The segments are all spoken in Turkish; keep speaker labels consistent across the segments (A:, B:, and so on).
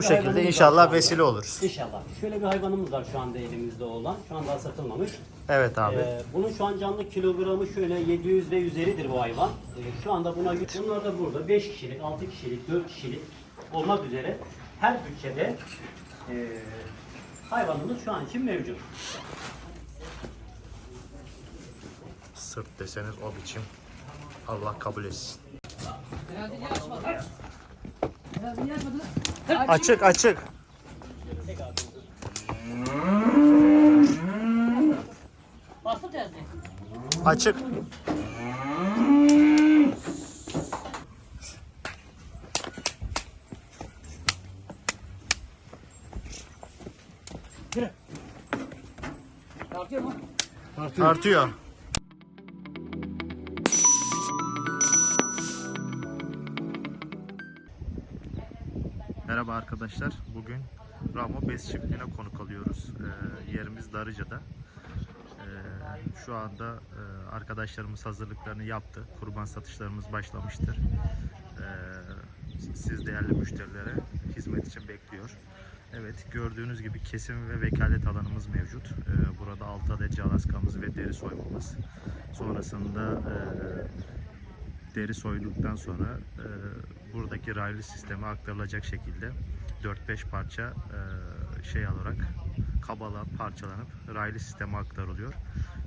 A: Bu şekilde
B: Hayvanımız
A: inşallah vesile oluruz.
B: İnşallah. Şöyle bir hayvanımız var şu anda elimizde olan. Şu anda satılmamış.
A: Evet abi.
B: Ee, bunun şu an canlı kilogramı şöyle 700 ve üzeridir bu hayvan. Ee, şu anda buna bunlar da burada 5 kişilik, 6 kişilik, 4 kişilik olmak üzere her bütçede e, hayvanımız şu an için mevcut.
A: Sırt deseniz o biçim. Allah kabul etsin. Açık.
C: Basın
A: Açık.
C: Tartıyor mu?
A: Artıyor. Merhaba arkadaşlar. Bugün Ramo Bes çiftliğine konuk alıyoruz. Ee, yerimiz Darıca'da. Ee, şu anda e, arkadaşlarımız hazırlıklarını yaptı. Kurban satışlarımız başlamıştır. Ee, siz değerli müşterilere hizmet için bekliyor. Evet gördüğünüz gibi kesim ve vekalet alanımız mevcut. Ee, burada 6 adet calaskamız ve deri soymamız. Sonrasında e, deri soyduktan sonra e, buradaki raylı sisteme aktarılacak şekilde 4-5 parça e, şey olarak kabala parçalanıp raylı sisteme aktarılıyor.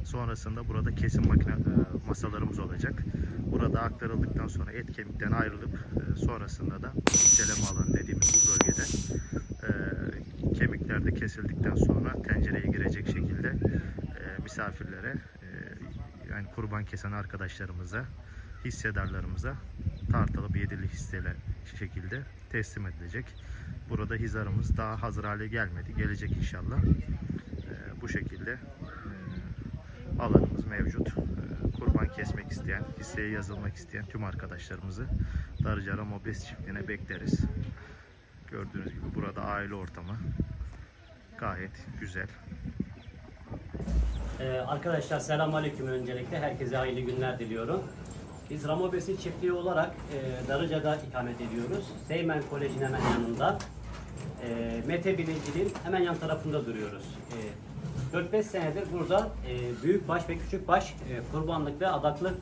A: Sonrasında burada kesim makine e, masalarımız olacak. Burada aktarıldıktan sonra et kemikten ayrılıp e, sonrasında da hisseleme alanı dediğimiz bu bölgede e, kemikler de kesildikten sonra tencereye girecek şekilde misafirlere yani kurban kesen arkadaşlarımıza hissedarlarımıza tartılıp yedili hisseler şekilde teslim edilecek. Burada hizarımız daha hazır hale gelmedi. Gelecek inşallah. Ee, bu şekilde e, alanımız mevcut. Ee, kurban kesmek isteyen, hisseye yazılmak isteyen tüm arkadaşlarımızı Darıca Mobes çiftliğine bekleriz. Gördüğünüz gibi burada aile ortamı gayet güzel.
B: Ee, arkadaşlar selamünaleyküm öncelikle. Herkese hayırlı günler diliyorum. Biz Ramo Besin çiftliği olarak e, Darıca'da ikamet ediyoruz. Seymen Koleji'nin hemen yanında. E, Mete Binici'nin hemen yan tarafında duruyoruz. E, 4-5 senedir burada e, büyük baş ve küçük baş e, kurbanlık ve adaklık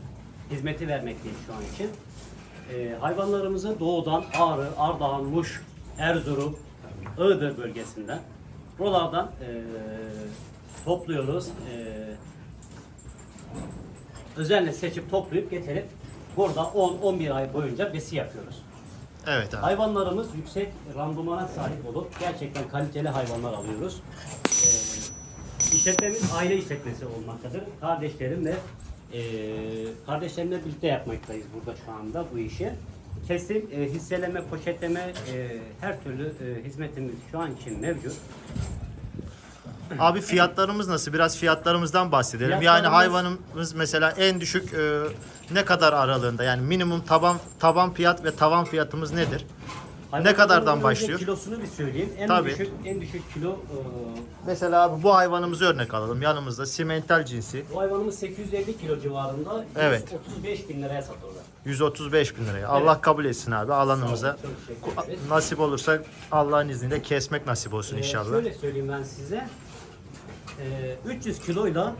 B: hizmeti vermekteyiz şu an için. E, hayvanlarımızı doğudan Ağrı, Ardahan, Muş, Erzurum, Iğdır bölgesinden buralardan e, topluyoruz. E, özenle seçip toplayıp getirip burada 10-11 ay boyunca besi yapıyoruz.
A: Evet abi.
B: Hayvanlarımız yüksek randımana sahip olup gerçekten kaliteli hayvanlar alıyoruz. Ee, işletmemiz aile işletmesi olmaktadır. Kardeşlerim ve e, kardeşlerimle birlikte yapmaktayız burada şu anda bu işi. Kesim, e, hisseleme, poşetleme e, her türlü e, hizmetimiz şu an için mevcut.
A: Abi fiyatlarımız nasıl? Biraz fiyatlarımızdan bahsedelim. Yani
B: Fiyatlarımız-
A: hayvanımız mesela en düşük e, ne kadar aralığında? Yani minimum taban taban fiyat ve tavan fiyatımız nedir? Ne kadardan
B: önce
A: başlıyor?
B: Kilosunu bir söyleyeyim. En
A: Tabii.
B: düşük en düşük kilo e,
A: Mesela abi bu hayvanımızı örnek alalım. Yanımızda simental cinsi
B: bu hayvanımız 850 kilo civarında
A: Evet.
B: 135 bin liraya satıldı.
A: 135 bin liraya. Allah kabul etsin abi alanımıza.
B: Sağ olun, çok teşekkür ederiz.
A: Nasip olursa Allah'ın izniyle kesmek nasip olsun
B: Ee,
A: inşallah.
B: şöyle söyleyeyim ben size. Ee, 300 kiloyla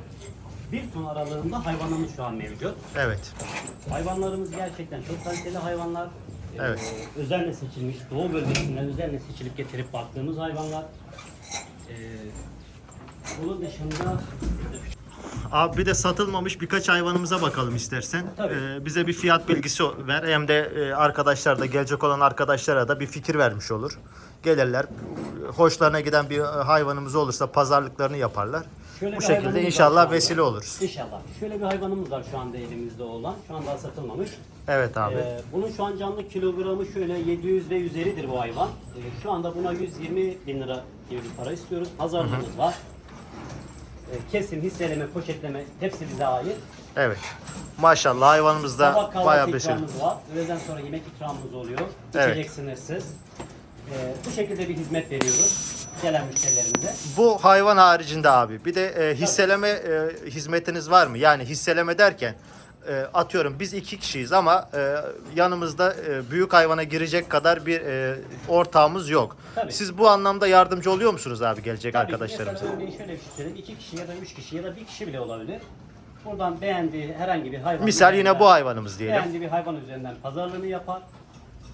B: 1 ton aralığında hayvanımız şu an mevcut.
A: Evet.
B: Hayvanlarımız gerçekten çok kaliteli hayvanlar. Ee,
A: Evet.
B: özenle seçilmiş, doğu bölgesinden özenle seçilip getirip baktığımız hayvanlar. Ee, bunun dışında
A: Abi bir de satılmamış birkaç hayvanımıza bakalım istersen.
B: Tabii.
A: Ee, bize bir fiyat bilgisi ver. Hem de e, arkadaşlar da gelecek olan arkadaşlara da bir fikir vermiş olur. Gelirler. Hoşlarına giden bir e, hayvanımız olursa pazarlıklarını yaparlar.
B: Şöyle
A: Bu
B: bir
A: şekilde inşallah vesile oluruz.
B: inşallah. Şöyle bir hayvanımız var şu anda elimizde olan. Şu anda satılmamış.
A: Evet abi.
B: Ee, bunun şu an canlı kilogramı şöyle 700 ve üzeridir bu hayvan. Ee, şu anda buna 120 bin lira gibi bir para istiyoruz. Pazarlığımız var. Ee, kesim, hisseleme, poşetleme hepsi bize ait.
A: Evet. Maşallah hayvanımız da bayağı besili.
B: ikramımız var. Öğleden sonra yemek ikramımız oluyor.
A: Evet.
B: İçecek sınırsız. Ee, bu şekilde bir hizmet veriyoruz gelen müşterilerimize.
A: Bu hayvan haricinde abi bir de e, hisseleme e, hizmetiniz var mı? Yani hisseleme derken e, atıyorum biz iki kişiyiz ama e, yanımızda e, büyük hayvana girecek kadar bir e, ortağımız yok.
B: Tabii.
A: Siz bu anlamda yardımcı oluyor musunuz abi gelecek
B: Tabii ki
A: arkadaşlarımıza?
B: Mesela örneğin şöyle bir şey söyleyeyim. İki kişi ya da üç kişi ya da bir kişi bile olabilir. Buradan beğendiği herhangi bir hayvan.
A: Misal yine bu hayvanımız diyelim.
B: Beğendiği bir hayvan üzerinden pazarlığını yapar.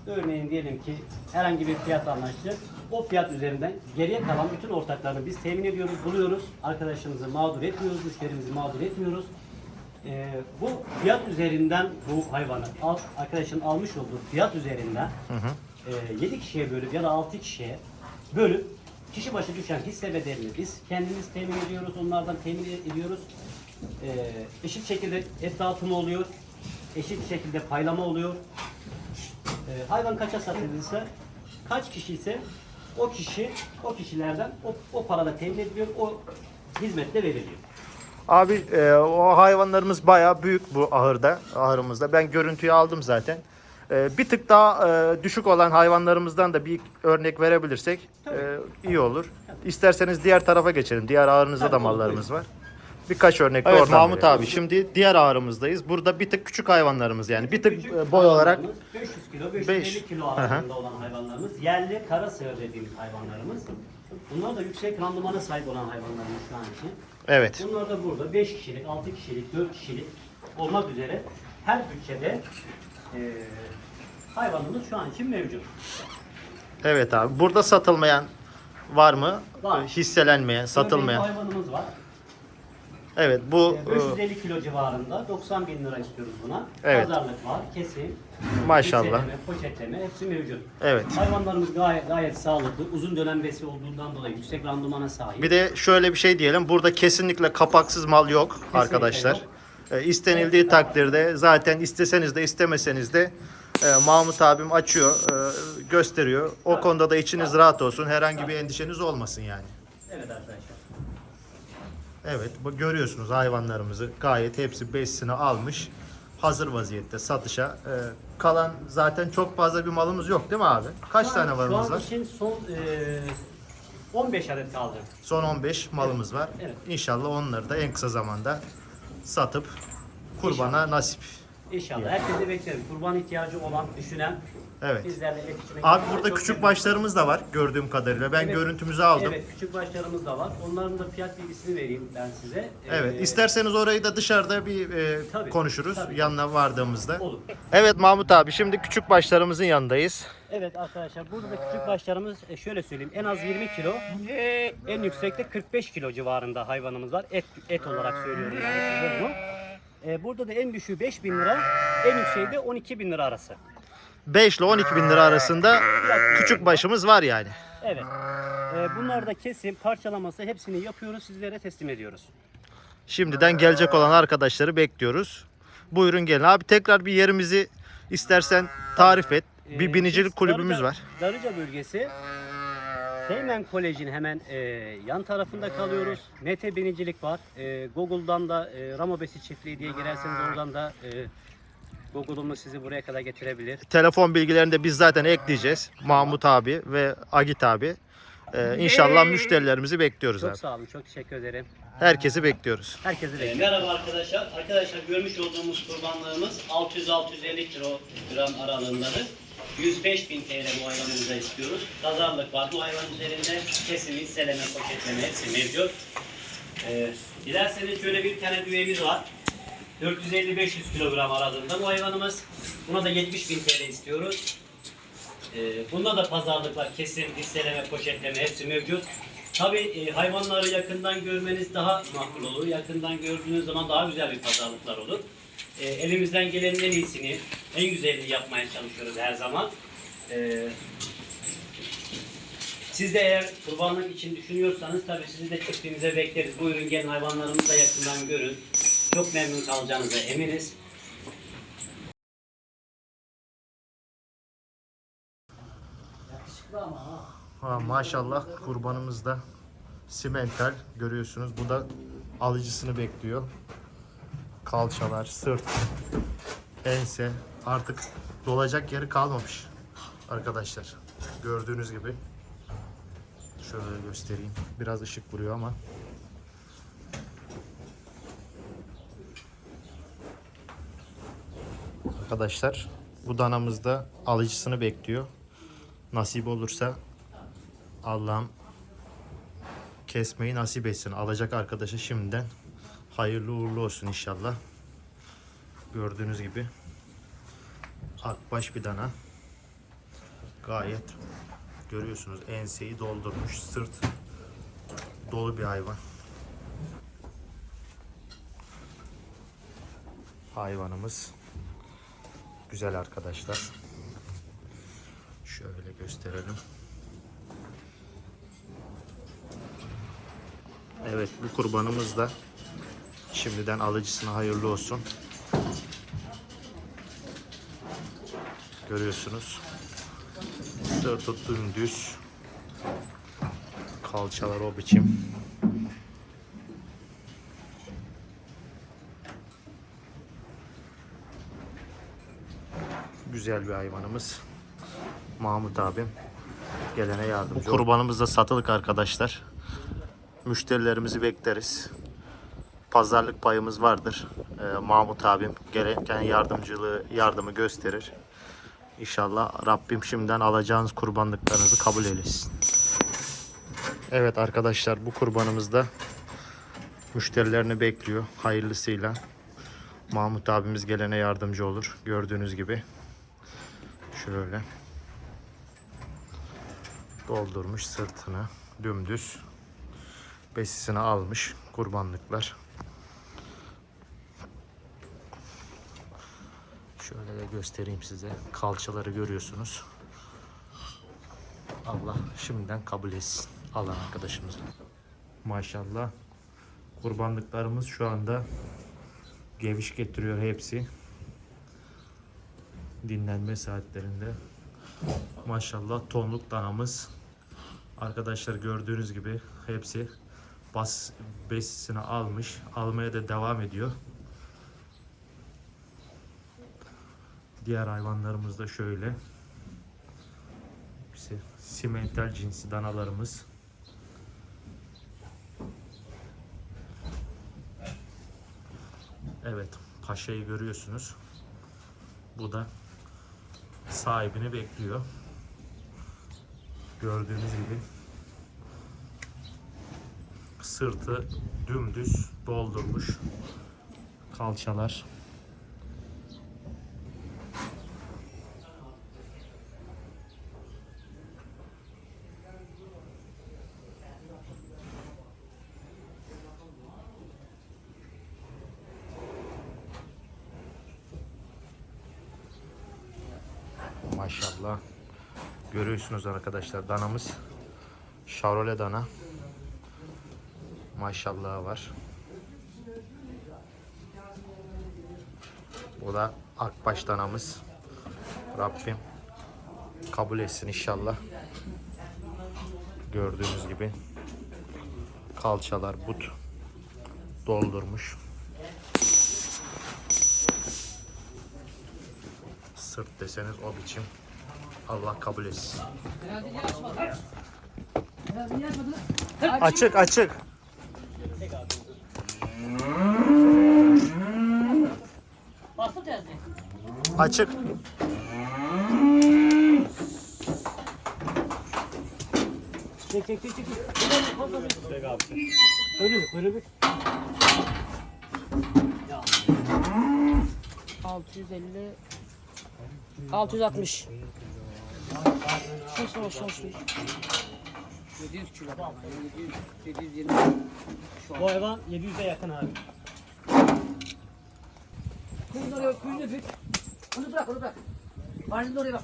B: Örneğin diyelim ki herhangi bir fiyat anlaştık. O fiyat üzerinden geriye kalan bütün ortaklarını biz temin ediyoruz, buluyoruz. Arkadaşımızı mağdur etmiyoruz, müşterimizi mağdur etmiyoruz. Ee, bu fiyat üzerinden bu hayvanı al, arkadaşın almış olduğu fiyat üzerinden 7 kişiye bölüp ya da 6 kişiye bölüp kişi başı düşen hisse bedelini biz kendimiz temin ediyoruz, onlardan temin ediyoruz. Ee, eşit şekilde et dağıtımı oluyor, eşit şekilde paylama oluyor. Ee, hayvan kaça satılırsa, kaç kişi ise o kişi, o kişilerden o, o parada temin ediliyor, o hizmette veriliyor.
A: Abi e, o hayvanlarımız bayağı büyük bu ahırda, ahırımızda. Ben görüntüyü aldım zaten. E, bir tık daha e, düşük olan hayvanlarımızdan da bir örnek verebilirsek e, iyi olur. İsterseniz diğer tarafa geçelim. Diğer ahırınızda da mallarımız var. Birkaç örnek de
B: Evet,
A: oradan
B: Mahmut
A: Mahmut abi şimdi diğer ahırımızdayız. Burada bir tık küçük hayvanlarımız yani. Bir tık
B: Küçük
A: e, boy olarak
B: hayvanlarımız 500 kilo, 550
A: Beş.
B: kilo arasında olan hayvanlarımız. Yerli kara sığır dediğimiz hayvanlarımız. Bunlar da yüksek randımana sahip olan hayvanlarımız şu an için.
A: evet.
B: Bunlar da burada 5 kişilik, 6 kişilik, 4 kişilik olmak üzere her bütçede eee hayvanımız şu an için mevcut.
A: Evet abi. Burada satılmayan var mı?
B: Var.
A: E, Hisselenmeyen, satılmayan.
B: Örneğin hayvanımız var.
A: Evet bu
B: Eee, 550 kilo civarında 90 bin lira istiyoruz buna.
A: Evet.
B: Pazarlık var, kesim,
A: Maşallah.
B: hisseleme, poşetleme hepsi mevcut.
A: Evet.
B: Hayvanlarımız gayet, gayet sağlıklı, uzun dönem besi olduğundan dolayı yüksek randımana sahip.
A: Bir de şöyle bir şey diyelim. Burada kesinlikle kapaksız mal yok arkadaşlar.
B: yok.
A: E, istenildiği takdirde zaten isteseniz de istemeseniz de e, Mahmut abim açıyor, e, gösteriyor. O konuda da içiniz rahat olsun. Herhangi bir endişeniz olmasın yani.
B: Evet arkadaşlar.
A: Evet, bu görüyorsunuz hayvanlarımızı. Gayet hepsi besini almış. Hazır vaziyette satışa. E, kalan zaten çok fazla bir malımız yok değil mi abi? Kaç
B: Şu an-
A: tane varımız
B: Şu an
A: var?
B: için son eee 15 adet kaldı.
A: Son 15 malımız var.
B: Evet.
A: İnşallah onları da en kısa zamanda satıp kurbana nasip.
B: İnşallah. Herkese bekleriz. Kurban ihtiyacı olan, düşünen
A: Evet. Abi burada
B: çok
A: küçük
B: memnun.
A: başlarımız da var gördüğüm kadarıyla. Ben
B: Evet.
A: görüntümüzü aldım.
B: Evet, küçük başlarımız da var. Onların da fiyat bilgisini vereyim ben size.
A: Evet.
B: Ee,
A: İsterseniz orayı da dışarıda bir e,
B: Tabii,
A: konuşuruz
B: tabii.
A: yanına vardığımızda.
B: Olur.
A: Evet Mahmut abi şimdi küçük başlarımızın yanındayız.
B: Evet arkadaşlar burada da küçük başlarımız e, şöyle söyleyeyim en az 20 kilo en yüksekte 45 kilo civarında hayvanımız var. Et, et olarak söylüyorum yani size bunu. E, burada da en düşüğü 5 bin lira en yükseği de 12 bin lira arası.
A: 5 ile 12 bin lira arasında küçük başımız var yani.
B: Evet. E, bunlar da kesim, parçalaması hepsini yapıyoruz sizlere teslim ediyoruz.
A: Şimdiden gelecek olan arkadaşları bekliyoruz. Buyurun gelin. Abi tekrar bir yerimizi istersen tarif et. Bir
B: Ee,
A: binicilik kulübümüz var.
B: Darıca bölgesi Seymen Kolej'in hemen e, yan tarafında kalıyoruz. Mete Binicilik var. E, Google'dan da e, Ramobesi Çiftliği diye girerseniz oradan da e, Google'umuz sizi buraya kadar getirebilir.
A: Telefon bilgilerini de biz zaten ekleyeceğiz. Mahmut abi ve Agit abi. Ee, inşallah müşterilerimizi bekliyoruz
B: Çok
A: abi.
B: sağ olun, çok teşekkür ederim.
A: Herkesi bekliyoruz.
B: Herkese bekliyorum. merhaba arkadaşlar. Arkadaşlar görmüş olduğumuz kurbanlığımız 600-650 kilogram aralığındadır. 105 bin TL bu hayvanımıza istiyoruz. Pazarlık var bu hayvan üzerinde. Kesimi, seleme, poşetleme hepsi mevcut. Ee, dilerseniz şöyle bir tane düğemiz var. 450-500 kilogram aralığında bu hayvanımız. Buna da 70 bin TL istiyoruz. Ee, bunda da pazarlıklar, kesim, listeleme, poşetleme hepsi mevcut. Tabii e, hayvanları yakından görmeniz daha makul olur. Yakından gördüğünüz zaman daha güzel bir pazarlıklar olur. E, elimizden gelenin en iyisini, en güzelini yapmaya çalışıyoruz her zaman. E, siz de eğer kurbanlık için düşünüyorsanız tabii sizi de çiftliğimize bekleriz. Buyurun gelin hayvanlarımızı da yakından görün. Çok memnun kalacağınıza eminiz. Yakışıklı ama ha.
A: Ha, maşallah kurbanımız da simental görüyorsunuz. Bu da alıcısını bekliyor. Kalçalar, sırt, ense artık dolacak yeri kalmamış arkadaşlar. Gördüğünüz gibi. Şöyle göstereyim. Biraz ışık vuruyor ama. Arkadaşlar bu danamız da alıcısını bekliyor. Nasip olursa Allah'ım kesmeyi nasip etsin. Alacak arkadaşa şimdiden hayırlı uğurlu olsun inşallah. Gördüğünüz gibi akbaş bir dana. Gayet görüyorsunuz enseyi doldurmuş. Sırt dolu bir hayvan. Hayvanımız güzel arkadaşlar. Şöyle gösterelim. Evet bu kurbanımız da şimdiden alıcısına hayırlı olsun. Görüyorsunuz. Sırtı dümdüz. Kalçalar o biçim. Güzel bir hayvanımız. Mahmut abim gelene yardımcı. Kurbanımız da satılık arkadaşlar. Müşterilerimizi bekleriz. Pazarlık payımız vardır. Ee, Mahmut abim gereken yardımcılığı yardımı gösterir. İnşallah Rabbim şimdiden alacağınız kurbanlıklarınızı kabul eylesin. Evet arkadaşlar bu kurbanımız da müşterilerini bekliyor hayırlısıyla. Mahmut abimiz gelene yardımcı olur. Gördüğünüz gibi. Şöyle. Doldurmuş sırtını dümdüz. Besisini almış kurbanlıklar. Şöyle de göstereyim size. Kalçaları görüyorsunuz. Allah şimdiden kabul etsin. Alan arkadaşımızı. Maşallah. Kurbanlıklarımız şu anda geviş getiriyor hepsi. Dinlenme saatlerinde. Maşallah tonluk danamız. Arkadaşlar gördüğünüz gibi hepsi bas besisini almış. Almaya da devam ediyor. Diğer hayvanlarımız da şöyle. İşte simental cinsi danalarımız. Evet, paşayı görüyorsunuz. Bu da sahibini bekliyor. Gördüğünüz gibi sırtı dümdüz doldurmuş kalçalar. Maşallah. Görüyorsunuz arkadaşlar danamız Şavrole dana. Maşallah var. Bu da akbaş danamız. Rabbim kabul etsin inşallah. Gördüğünüz gibi kalçalar but doldurmuş. Sırt deseniz o biçim. Allah kabul etsin. Açık açık. Açık.
B: Çek çek çek çek. Abi. Kuyruğu kuyruğu bir.
D: 650 660 Şaşır şaşır
C: 700 kilo. 700, 720.
B: Bu hayvan 700'e yakın abi.
C: Kuyruğunu oraya, kuyruğunu öpük. Onu bırak, onu bırak. Karnını oraya bak.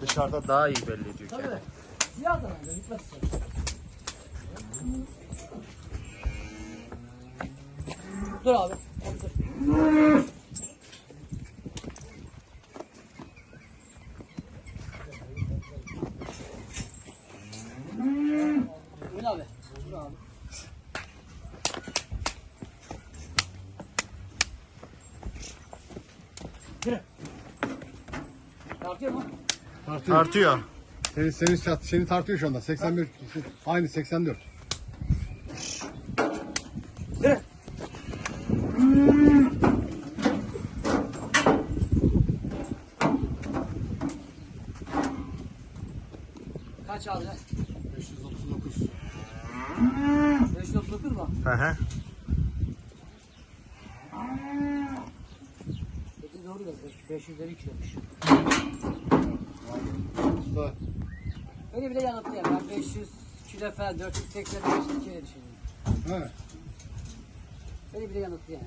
A: Dışarıda daha iyi belli ediyor kendini.
C: Tabii. Siyah da bence, bitmez. Dur abi. Tartıyor mu?
E: Tartıyor.
A: Tartıyor.
E: Seni, seni, seni, tartıyor şu anda. 81. Aynı 84.
C: Yürü. Kaç aldı?
E: 539.
C: 539 mu?
A: Hı hı.
C: Peki doğru da 550 kilomuş.
E: Usta.
C: Beni bile yanılttı ya. Ben 500 kilo falan 480 500 kilo düşünüyorum.
E: He.
C: Beni bile yanılttı yani.